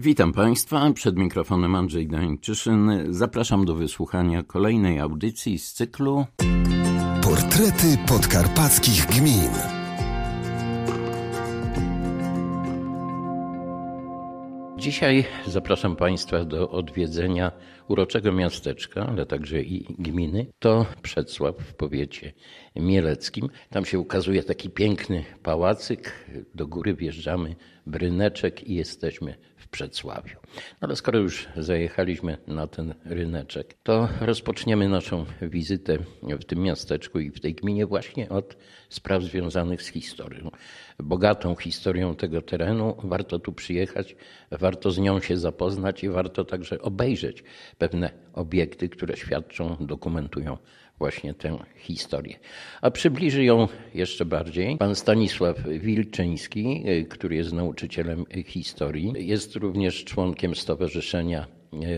Witam Państwa, przed mikrofonem Andrzej Dańczyszyn. Zapraszam do wysłuchania kolejnej audycji z cyklu Portrety podkarpackich gmin. Dzisiaj zapraszam Państwa do odwiedzenia uroczego miasteczka, ale także i gminy. To Przedsław w powiecie mieleckim. Tam się ukazuje taki piękny pałacyk. Do góry wjeżdżamy, bryneczek i jesteśmy w Przedsławiu. No ale skoro już zajechaliśmy na ten ryneczek, to rozpoczniemy naszą wizytę w tym miasteczku i w tej gminie właśnie od spraw związanych z historią. Bogatą historią tego terenu warto tu przyjechać, warto z nią się zapoznać i warto także obejrzeć pewne obiekty, które świadczą, dokumentują właśnie tę historię. A przybliży ją jeszcze bardziej pan Stanisław Wilczyński, który jest nauczycielem historii. Jest również członkiem Stowarzyszenia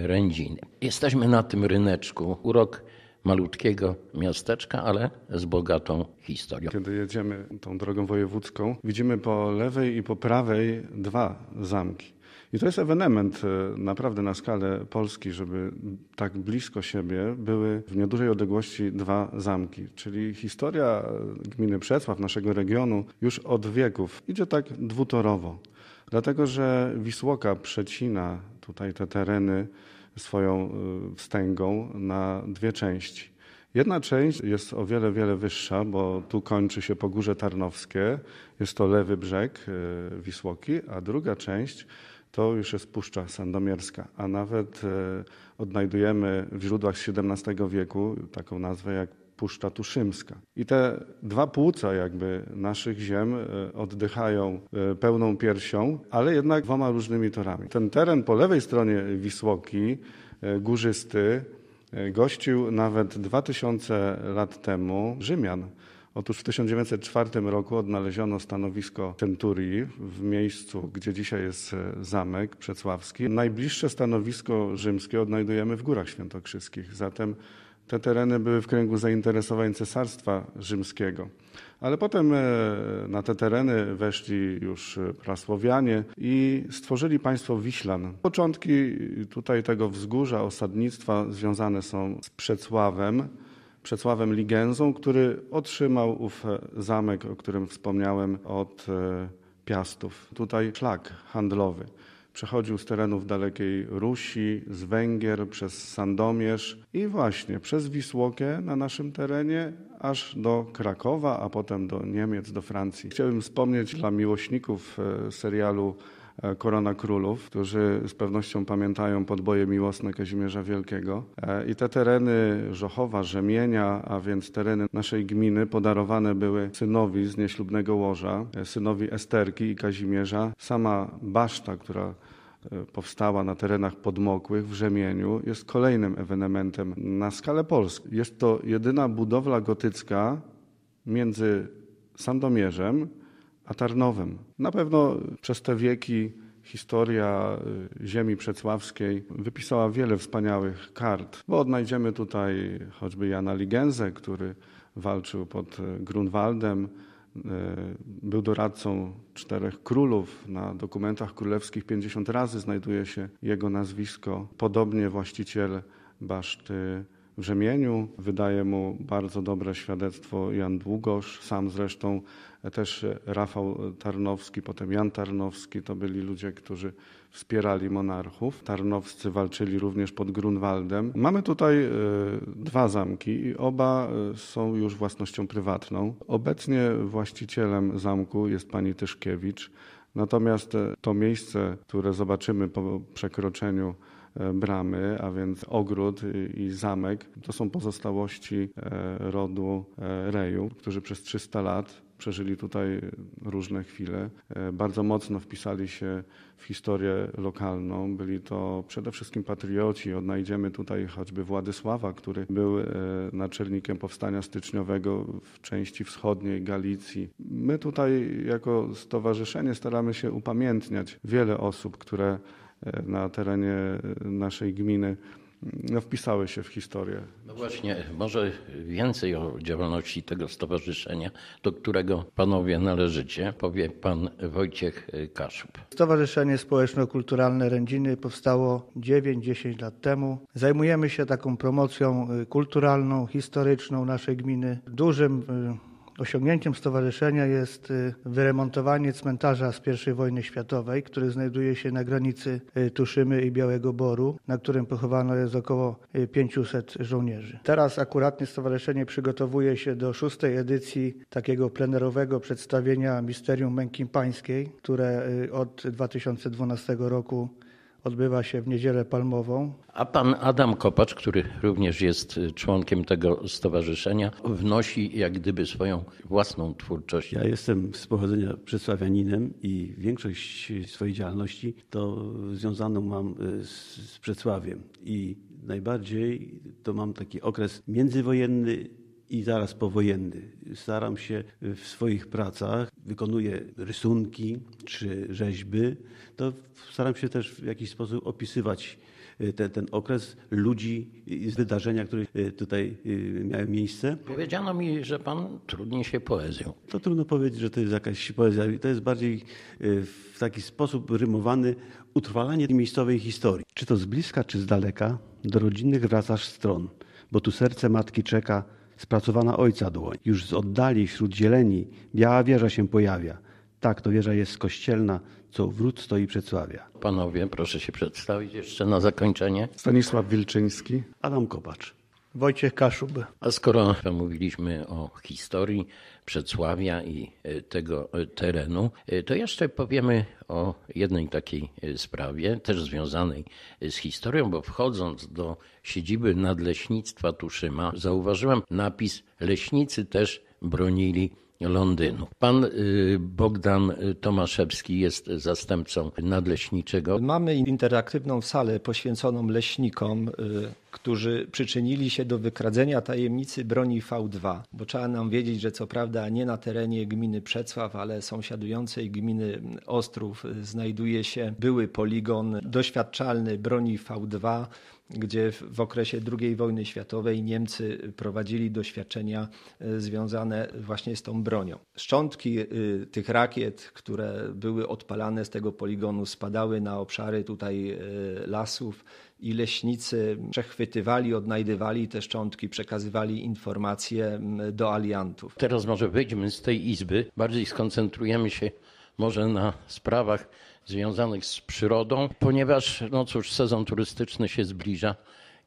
Rędziny. Jesteśmy na tym ryneczku. Urok malutkiego miasteczka, ale z bogatą historią. Kiedy jedziemy tą drogą wojewódzką, widzimy po lewej i po prawej dwa zamki. I to jest ewenement e, naprawdę na skalę Polski, żeby tak blisko siebie były w niedużej odległości dwa zamki. Czyli historia gminy Przesław, naszego regionu, już od wieków idzie tak dwutorowo. Dlatego, że Wisłoka przecina tutaj te tereny swoją e, wstęgą na dwie części. Jedna część jest o wiele, wiele wyższa, bo tu kończy się Pogórze Tarnowskie, jest to lewy brzeg e, Wisłoki, a druga część to już jest Puszcza Sandomierska, a nawet e, odnajdujemy w źródłach XVII wieku taką nazwę jak Puszcza Tuszymska. I te dwa płuca jakby naszych ziem e, oddychają e, pełną piersią, ale jednak dwoma różnymi torami. Ten teren po lewej stronie Wisłoki, górzysty, gościł nawet 2000 lat temu Rzymian. Otóż w 1904 roku odnaleziono stanowisko centurii w miejscu, gdzie dzisiaj jest e, zamek przedsławski. Najbliższe stanowisko rzymskie odnajdujemy w Górach Świętokrzyskich. Zatem te tereny były w kręgu zainteresowań Cesarstwa Rzymskiego. Ale potem e, na te tereny weszli już prasłowianie i stworzyli państwo Wiślan. Początki tutaj tego wzgórza, osadnictwa związane są z Przecławem, Przecławem Ligenzą, który otrzymał ów zamek, o którym wspomniałem, od e, Piastów. Tutaj szlak handlowy przechodził z terenów dalekiej Rusi, z Węgier, przez Sandomierz i właśnie przez Wisłokę na naszym terenie, aż do Krakowa, a potem do Niemiec, do Francji. Chciałbym wspomnieć dla miłośników e, serialu Korona Królów, którzy z pewnością pamiętają podboje miłosne Kazimierza Wielkiego. E, I te tereny Żochowa, Rzemienia, a więc tereny naszej gminy podarowane były synowi z nieślubnego łoża, e, synowi Esterki i Kazimierza. Sama baszta, która powstała na terenach podmokłych w Rzemieniu, jest kolejnym ewenementem na skalę Polski. Jest to jedyna budowla gotycka między Sandomierzem a Tarnowem. Na pewno przez te wieki historia y, ziemi przedsławskiej wypisała wiele wspaniałych kart, bo odnajdziemy tutaj choćby Jana Ligenzę, który walczył pod y, Grunwaldem, y, był doradcą czterech królów. Na dokumentach królewskich 50 razy znajduje się jego nazwisko. Podobnie właściciel baszty w Rzemieniu. Wydaje mu bardzo dobre świadectwo Jan Długosz, sam zresztą też Rafał Tarnowski, potem Jan Tarnowski. To byli ludzie, którzy wspierali monarchów. Tarnowscy walczyli również pod Grunwaldem. Mamy tutaj e, dwa zamki i oba e, są już własnością prywatną. Obecnie właścicielem zamku jest pani Tyszkiewicz. Natomiast e, to miejsce, które zobaczymy po przekroczeniu bramy, a więc ogród i zamek. To są pozostałości e, rodu e, Reju, którzy przez 300 lat przeżyli tutaj różne chwile. Bardzo mocno wpisali się w historię lokalną. Byli to przede wszystkim patrioci. Odnajdziemy tutaj choćby Władysława, który był naczelnikiem powstania styczniowego w części wschodniej Galicji. My tutaj jako stowarzyszenie staramy się upamiętniać wiele osób, które na terenie naszej gminy no, wpisały się w historię. No właśnie, może więcej o działalności tego stowarzyszenia, do którego panowie należycie, powie pan Wojciech Kaszub. Stowarzyszenie Społeczno-Kulturalne Rędziny powstało 9-10 lat temu. Zajmujemy się taką promocją y, kulturalną, historyczną naszej gminy. Dużym Osiągnięciem stowarzyszenia jest y, wyremontowanie cmentarza z I wojny światowej, który znajduje się na granicy y, Tuszymy i Białego Boru, na którym pochowano jest około 500 y, żołnierzy. Teraz akuratnie stowarzyszenie przygotowuje się do szóstej edycji takiego plenerowego przedstawienia Misterium Męki Pańskiej, które od 2012 roku odbywa się w Niedzielę Palmową. A pan Adam Kopacz, który również jest członkiem tego stowarzyszenia, wnosi jak gdyby swoją własną twórczość. Ja jestem z pochodzenia przedsławianinem i większość swojej działalności to związaną mam z, z Przedsławiem. I najbardziej to mam taki okres międzywojenny i zaraz powojenny. Staram się w swoich pracach, wykonuję rysunki czy rzeźby, to staram się też w jakiś sposób opisywać e, ten, ten okres ludzi i wydarzenia, które e, tutaj e, miały miejsce. Powiedziano mi, że pan trudni się poezją. To trudno powiedzieć, że to jest jakaś poezja. To jest bardziej w taki sposób rymowany utrwalanie miejscowej historii. Czy to z bliska, czy z daleka, do rodzinnych wracasz stron, bo tu serce matki czeka, spracowana ojca dłoń. Już z oddali wśród zieleni biała wieża się pojawia. Tak, to wieża jest kościelna, co wrót stoi przedsławia. Panowie, proszę się przedstawić jeszcze na zakończenie. Stanisław Wilczyński. Adam Kopacz. Wojciech Kaszub. A skoro mówiliśmy o historii Przedsławia i e, tego e, terenu, e, to jeszcze powiemy o jednej takiej sprawie, też związanej z historią, bo wchodząc do siedziby Nadleśnictwa Tuszyma, zauważyłem napis Leśnicy też bronili Londynu. Pan Bogdan Tomaszewski jest zastępcą nadleśniczego. Mamy interaktywną salę poświęconą leśnikom, którzy przyczynili się do wykradzenia tajemnicy broni V2, bo trzeba nam wiedzieć, że co prawda nie na terenie gminy Przecław, ale sąsiadującej gminy Ostrów znajduje się były poligon doświadczalny broni V2, gdzie w okresie II wojny światowej Niemcy prowadzili doświadczenia e, związane właśnie z tą bronią. Szczątki e, tych rakiet, które były odpalane z tego poligonu, spadały na obszary tutaj e, lasów i leśnicy przechwytywali, odnajdywali te szczątki, przekazywali informacje do aliantów. Teraz może wyjdźmy z tej izby, bardziej skoncentrujemy się może na sprawach związanych z przyrodą, ponieważ no cóż, sezon turystyczny się zbliża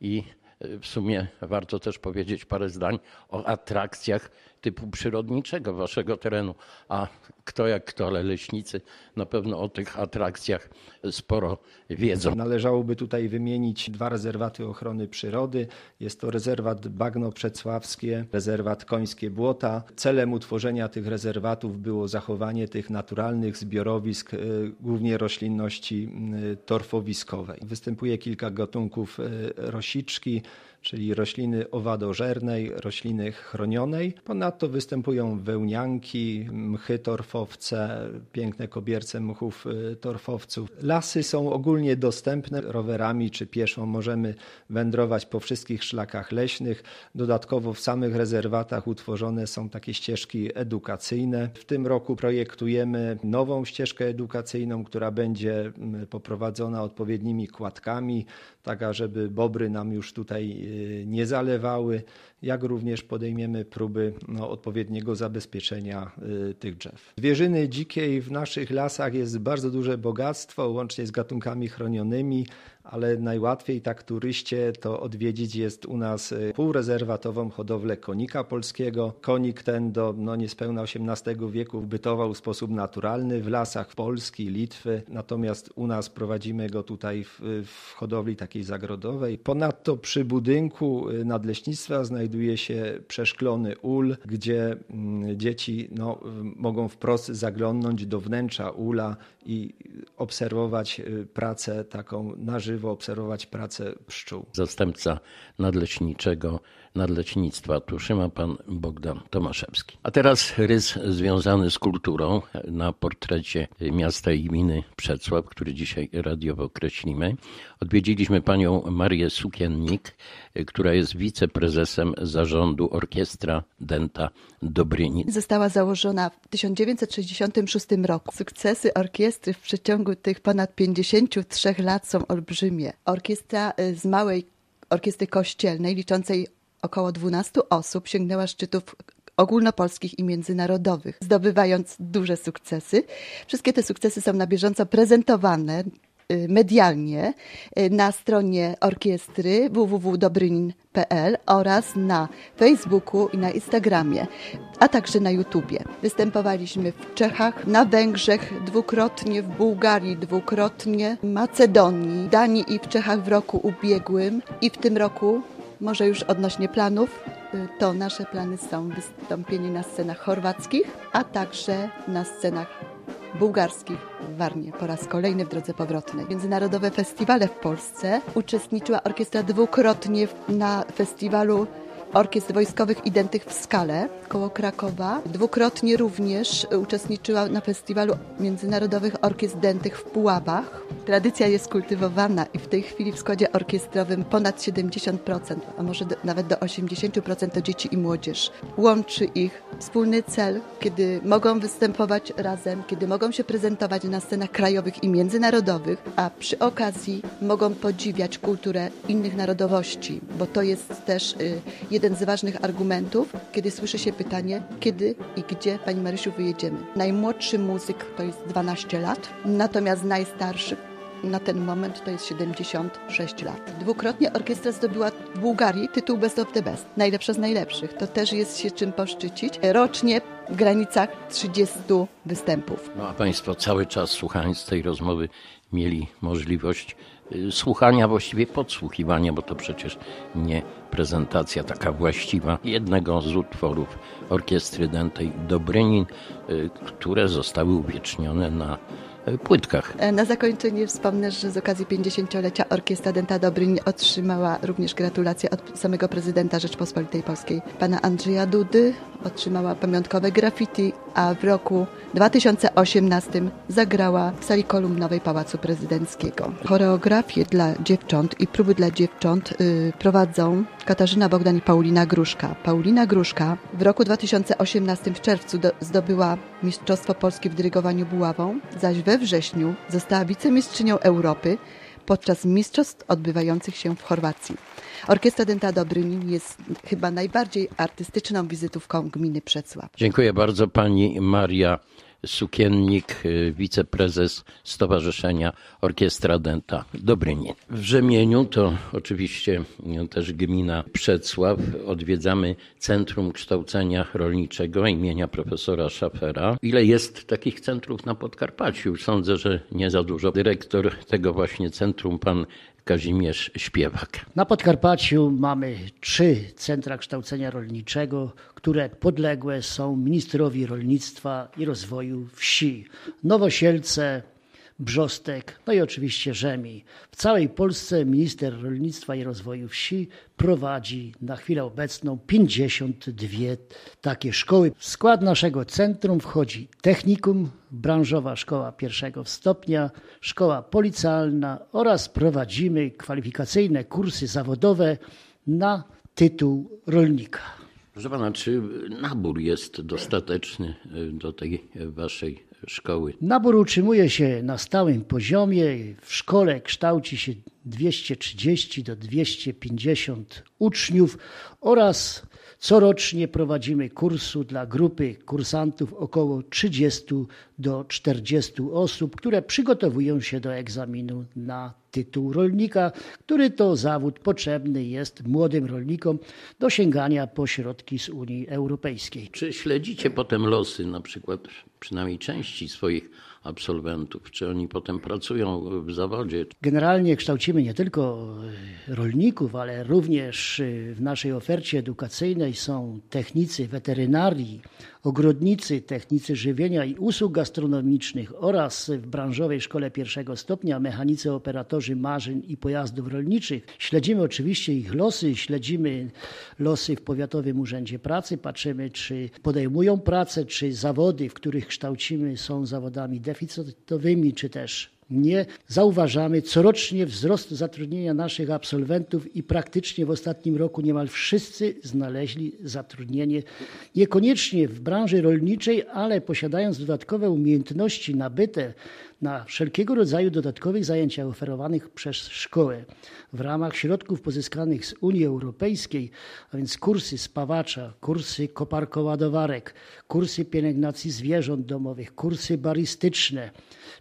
i e, w sumie warto też powiedzieć parę zdań o atrakcjach typu przyrodniczego waszego terenu. A kto jak kto, ale leśnicy na pewno o tych atrakcjach sporo wiedzą. Należałoby tutaj wymienić dwa rezerwaty ochrony przyrody. Jest to rezerwat Bagno Przedsławskie, rezerwat Końskie Błota. Celem utworzenia tych rezerwatów było zachowanie tych naturalnych zbiorowisk, y, głównie roślinności y, torfowiskowej. Występuje kilka gatunków y, rosiczki, czyli rośliny owadożernej, rośliny chronionej. Ponadto występują wełnianki, mchy torfowce, piękne kobierce mchów y, torfowców. Lasy są ogólnie dostępne rowerami czy pieszo. Możemy wędrować po wszystkich szlakach leśnych. Dodatkowo w samych rezerwatach utworzone są takie ścieżki edukacyjne. W tym roku projektujemy nową ścieżkę edukacyjną, która będzie mm, poprowadzona odpowiednimi kładkami, taka żeby bobry nam już tutaj y, nie zalewały, jak również podejmiemy próby no, odpowiedniego zabezpieczenia y, tych drzew. Zwierzyny dzikiej w naszych lasach jest bardzo duże bogactwo, łącznie z gatunkami chronionymi ale najłatwiej tak turyście to odwiedzić jest u nas y, półrezerwatową hodowlę konika polskiego. Konik ten do no, niespełna XVIII wieku bytował w sposób naturalny w lasach Polski, Litwy, natomiast u nas prowadzimy go tutaj w, w hodowli takiej zagrodowej. Ponadto przy budynku y, nadleśnictwa znajduje się przeszklony ul, gdzie mm, dzieci no, mogą wprost zaglądnąć do wnętrza ula i obserwować y, pracę taką na żywo żywo obserwować pracę pszczół. Zastępca nadleśniczego nadleśnictwa Tuszyma, pan Bogdan Tomaszewski. A teraz rys związany z kulturą na portrecie miasta i gminy Przecław, który dzisiaj radiowo określimy. Odwiedziliśmy panią Marię Sukiennik, która jest wiceprezesem zarządu Orkiestra Denta Dobrynin. Została założona w 1966 roku. Sukcesy orkiestry w przeciągu tych ponad 53 lat są olbrzymie. Orkiestra y, z małej orkiestry kościelnej, liczącej około 12 osób, sięgnęła szczytów ogólnopolskich i międzynarodowych, zdobywając duże sukcesy. Wszystkie te sukcesy są na bieżąco prezentowane y, medialnie y, na stronie orkiestry www.dobrynin.pl oraz na Facebooku i na Instagramie, a także na YouTubie. Występowaliśmy w Czechach, na Węgrzech dwukrotnie, w Bułgarii dwukrotnie, Macedonii, Danii i w Czechach w roku ubiegłym i w tym roku może już odnośnie planów, y, to nasze plany są wystąpienie na scenach chorwackich, a także na scenach bułgarskich w Warnie po raz kolejny w drodze powrotnej. Międzynarodowe festiwale w Polsce uczestniczyła orkiestra dwukrotnie na festiwalu orkiestr wojskowych identych w Skale koło Krakowa. Dwukrotnie również uczestniczyła na festiwalu międzynarodowych orkiestr dętych w Puławach. Tradycja jest kultywowana i w tej chwili w składzie orkiestrowym ponad 70%, a może do, nawet do 80% to dzieci i młodzież. Łączy ich wspólny cel, kiedy mogą występować razem, kiedy mogą się prezentować na scenach krajowych i międzynarodowych, a przy okazji mogą podziwiać kulturę innych narodowości, bo to jest też y, jeden z ważnych argumentów, kiedy słyszy się pytanie, kiedy i gdzie, Pani Marysiu, wyjedziemy. Najmłodszy muzyk to jest 12 lat, natomiast najstarszy na ten moment to jest 76 lat. Dwukrotnie orkiestra zdobyła w Bułgarii tytuł Best of the Best, najlepsza z najlepszych. To też jest się czym poszczycić. Rocznie w granicach 30 występów. No a Państwo cały czas słuchając tej rozmowy mieli możliwość słuchania, właściwie podsłuchiwania, bo to przecież nie prezentacja taka właściwa jednego z utworów orkiestry dętej Dobrynin, y, które zostały uwiecznione na płytkach. E, Na zakończenie wspomnę, że z okazji 50-lecia Orkiestra Denta Dobryń otrzymała również gratulacje od samego prezydenta Rzeczpospolitej Polskiej, pana Andrzeja Dudy. Otrzymała pamiątkowe graffiti, a w roku 2018 zagrała w sali kolumnowej Pałacu Prezydenckiego. Choreografię dla dziewcząt i próby dla dziewcząt y, prowadzą Katarzyna Bogdan i Paulina Gruszka. Paulina Gruszka w roku 2018 w czerwcu do, zdobyła Mistrzostwo Polskie w dyrygowaniu buławą, zaś we wrześniu została wicemistrzynią Europy podczas mistrzostw odbywających się w Chorwacji. Orkiestra Denta Dobrynin jest chyba najbardziej artystyczną wizytówką gminy Przecław. Dziękuję bardzo pani Maria Sukiennik, y, wiceprezes Stowarzyszenia Orkiestra Denta Dobrynin. W Rzemieniu to oczywiście y, też gmina Przecław. Odwiedzamy Centrum Kształcenia Rolniczego imienia profesora Szafera. Ile jest takich centrów na Podkarpaciu? Sądzę, że nie za dużo. Dyrektor tego właśnie centrum, pan Kazimierz Śpiewak. Na Podkarpaciu mamy trzy centra kształcenia rolniczego, które podległe są ministrowi rolnictwa i rozwoju wsi. Nowosielce, Brzostek, no i oczywiście Rzemi. W całej Polsce minister rolnictwa i rozwoju wsi prowadzi na chwilę obecną 52 takie szkoły. W skład naszego centrum wchodzi technikum, branżowa szkoła pierwszego stopnia, szkoła policjalna oraz prowadzimy kwalifikacyjne kursy zawodowe na tytuł rolnika. Proszę pana, czy nabór jest dostateczny y, do tej waszej szkoły? Nabór utrzymuje się na stałym poziomie. W szkole kształci się 230 do 250 uczniów oraz corocznie prowadzimy kursu dla grupy kursantów około 30 do 40 osób, które przygotowują się do egzaminu na tytuł rolnika, który to zawód potrzebny jest młodym rolnikom do sięgania po środki z Unii Europejskiej. Czy śledzicie potem losy na przykład przynajmniej części swoich absolwentów? Czy oni potem pracują w zawodzie? Generalnie kształcimy nie tylko e, rolników, ale również e, w naszej ofercie edukacyjnej są technicy weterynarii, ogrodnicy, technicy żywienia i usług gastronomicznych oraz w branżowej szkole pierwszego stopnia mechanicy operatorzy maszyn i pojazdów rolniczych. Śledzimy oczywiście ich losy, śledzimy losy w Powiatowym Urzędzie Pracy, patrzymy, czy podejmują pracę, czy zawody, w których kształcimy, są zawodami deficytowymi, czy też nie. Zauważamy corocznie wzrostu zatrudnienia naszych absolwentów i praktycznie w ostatnim roku niemal wszyscy znaleźli zatrudnienie. Niekoniecznie w branży rolniczej, ale posiadając dodatkowe umiejętności nabyte na wszelkiego rodzaju dodatkowych zajęciach oferowanych przez szkołę w ramach środków pozyskanych z Unii Europejskiej, a więc kursy spawacza, kursy koparkoładowarek, kursy pielęgnacji zwierząt domowych, kursy baristyczne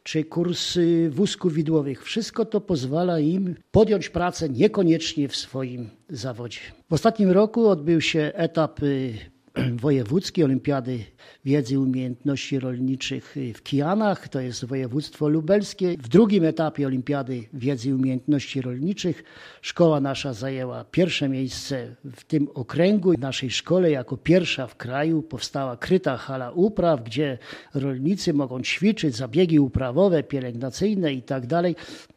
czy kursy wózków widłowych. Wszystko to pozwala im podjąć pracę niekoniecznie w swoim zawodzie. W ostatnim roku odbył się etap y, wojewódzkiej olimpiady wiedzy i umiejętności rolniczych w Kijanach, to jest województwo lubelskie. W drugim etapie olimpiady wiedzy i umiejętności rolniczych szkoła nasza zajęła pierwsze miejsce w tym okręgu. W naszej szkole jako pierwsza w kraju powstała kryta hala upraw, gdzie rolnicy mogą ćwiczyć zabiegi uprawowe, pielęgnacyjne i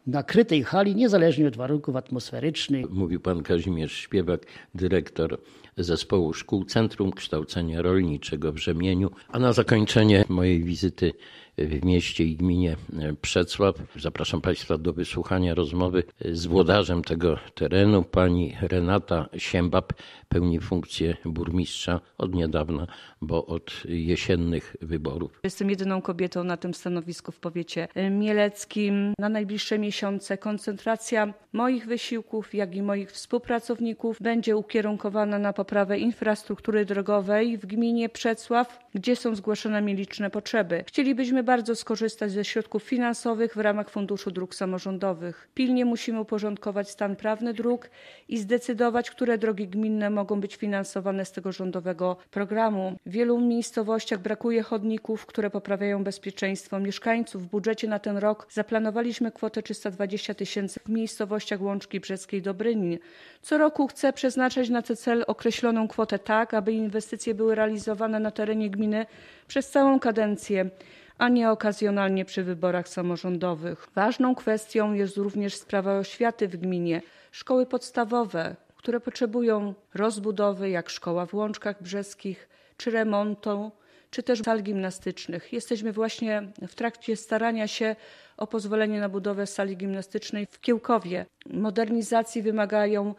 tak dalej na krytej hali, niezależnie od warunków atmosferycznych. Mówił pan Kazimierz Śpiewak, dyrektor zespołu szkół Centrum Kształcenia Rolniczego w Rzemieniu. A na zakończenie mojej wizyty w mieście i gminie Przecław zapraszam Państwa do wysłuchania rozmowy z włodarzem tego terenu. Pani Renata Siembab pełni funkcję burmistrza od niedawna, bo od jesiennych wyborów. Jestem jedyną kobietą na tym stanowisku w powiecie mieleckim. Na najbliższe miesiące koncentracja moich wysiłków, jak i moich współpracowników będzie ukierunkowana na poprawę infrastruktury drogowej w gminie Przecław, gdzie są zgłoszone mi liczne potrzeby. Chcielibyśmy bardzo skorzystać ze środków finansowych w ramach Funduszu Dróg Samorządowych. Pilnie musimy uporządkować stan prawny dróg i zdecydować, które drogi gminne mogą być finansowane z tego rządowego programu. W wielu miejscowościach brakuje chodników, które poprawiają bezpieczeństwo mieszkańców. W budżecie na ten rok zaplanowaliśmy kwotę 320 tysięcy w miejscowościach Łączki Brzeskiej Dobrynin. Co roku chcę przeznaczać na ten cel określoną kwotę tak, aby inwestycje były realizowane na terenie gminy przez całą kadencję a nie okazjonalnie przy wyborach samorządowych. Ważną kwestią jest również sprawa oświaty w gminie. Szkoły podstawowe, które potrzebują rozbudowy, jak szkoła w Łączkach Brzeskich, czy remontu, czy też sal gimnastycznych. Jesteśmy właśnie w trakcie starania się o pozwolenie na budowę sali gimnastycznej w Kiełkowie. Modernizacji wymagają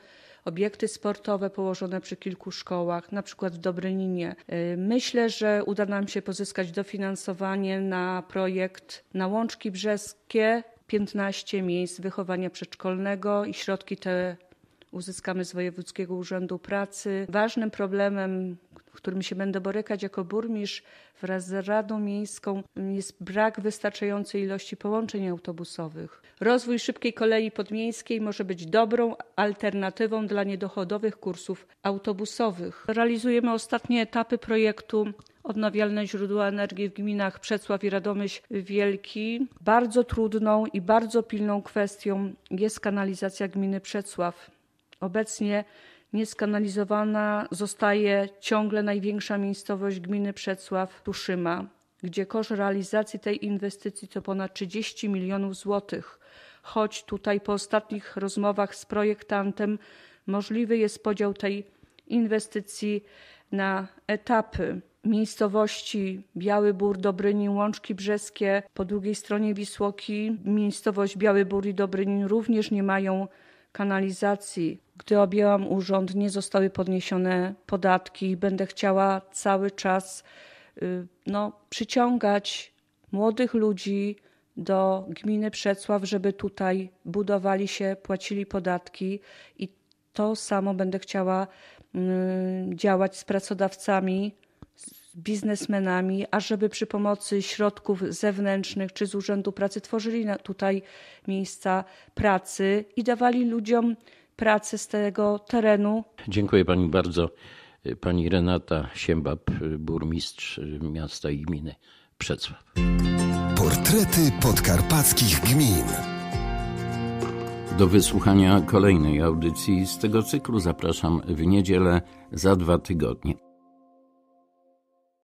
obiekty sportowe położone przy kilku szkołach, na przykład w Dobryninie. Myślę, że uda nam się pozyskać dofinansowanie na projekt na Łączki Brzeskie, 15 miejsc wychowania przedszkolnego i środki te uzyskamy z Wojewódzkiego Urzędu Pracy. Ważnym problemem, którym się będę borykać jako burmistrz wraz z Radą Miejską, jest brak wystarczającej ilości połączeń autobusowych. Rozwój szybkiej kolei podmiejskiej może być dobrą alternatywą dla niedochodowych kursów autobusowych. Realizujemy ostatnie etapy projektu odnawialne źródła energii w gminach Przecław i Radomyśl Wielki. Bardzo trudną i bardzo pilną kwestią jest kanalizacja gminy Przecław. Obecnie nieskanalizowana zostaje ciągle największa miejscowość gminy Przecław, Tuszyma, gdzie koszt realizacji tej inwestycji to ponad 30 milionów złotych. Choć tutaj po ostatnich rozmowach z projektantem możliwy jest podział tej inwestycji na etapy. Miejscowości Biały Bór, Dobrynin, Łączki Brzeskie, po drugiej stronie Wisłoki, miejscowość Biały Bór i Dobrynin również nie mają kanalizacji. Gdy objęłam urząd, nie zostały podniesione podatki. Będę chciała cały czas y, no, przyciągać młodych ludzi do gminy Przecław, żeby tutaj budowali się, płacili podatki i to samo będę chciała y, działać z pracodawcami, biznesmenami, ażeby przy pomocy środków zewnętrznych czy z Urzędu Pracy tworzyli tutaj miejsca pracy i dawali ludziom pracę z tego terenu. Dziękuję pani bardzo. Pani Renata Siembab, burmistrz miasta i gminy Przecław. Portrety podkarpackich gmin. Do wysłuchania kolejnej audycji z tego cyklu zapraszam w niedzielę za dwa tygodnie.